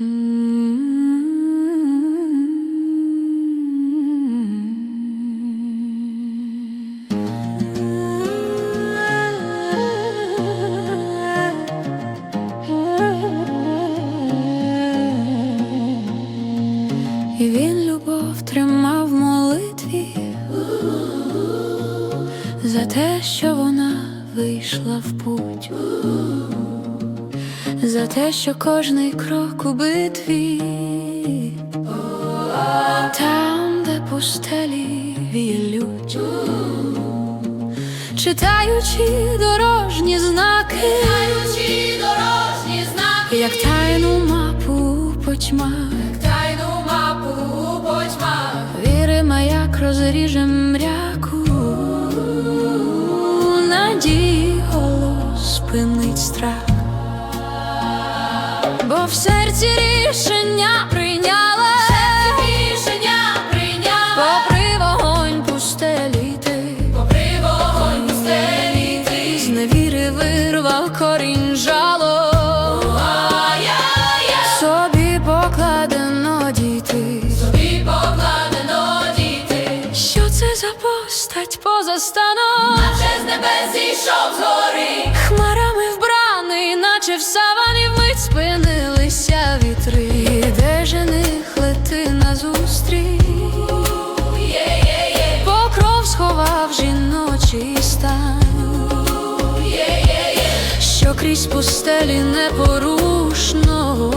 І він любов тримав молитві за те, що вона вийшла в путь, за те, що кожний крок у битві, там, де пустелі віють, читаючи дорожні знаки, читаючи дорожні знаки, як тайну мапу потьмах. тайну мапу потьмах, Віри маяк розріже мряку, надії голос спинить страх, бо в серці рішення прийняла, рішення прийняла, попри вогонь пустелі ти, попри вогонь пустелі ти. з невіри вирвав корінь жало, собі покладено діти. тобі покладено діти, Що це за постать поза станом? наче з небес зійшов згори, Хмарами вбраний, наче в савані вмить спинилися вітри, де жених лети назустріч, покров сховав жіночий стан, що крізь пустелі непорушно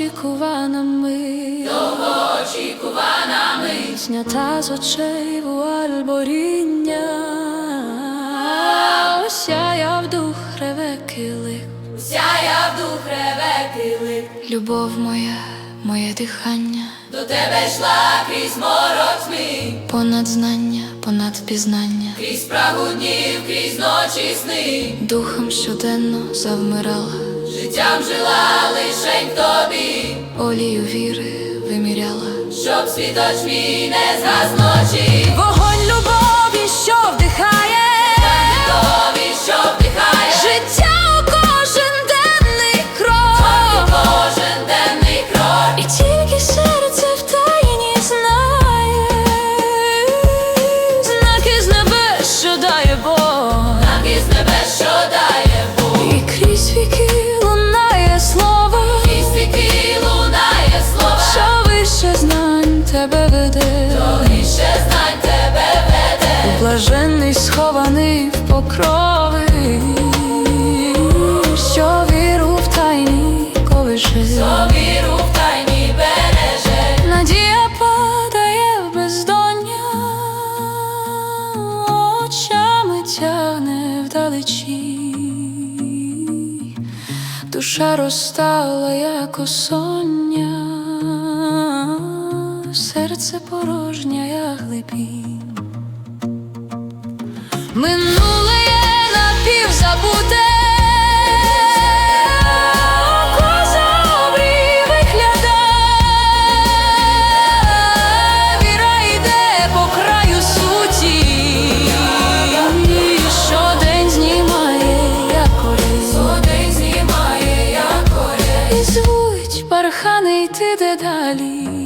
очікувана мить, знята з очей вуаль боріння, осяяв дух ревеки лик. сяяв дух ревеки лик. Любов моя, моє дихання, До тебе йшла крізь морок тьми, понад знання, понад пізнання, крізь прагу днів, крізь ночі сни, духом щоденно завмирала, життям жила лишень тобі, олію віри виміряла. щоб світоч мій не згас душа розстала, як осоння, серце порожня, як глибінь. Минуле є напівзабуте, дедалі,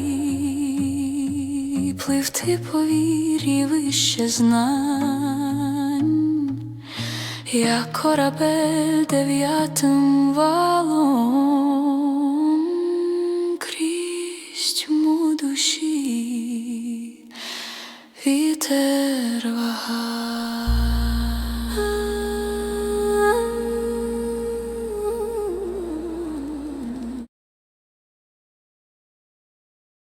пливти по вірі вище знань, як корабель дев'ятим валом. Крізь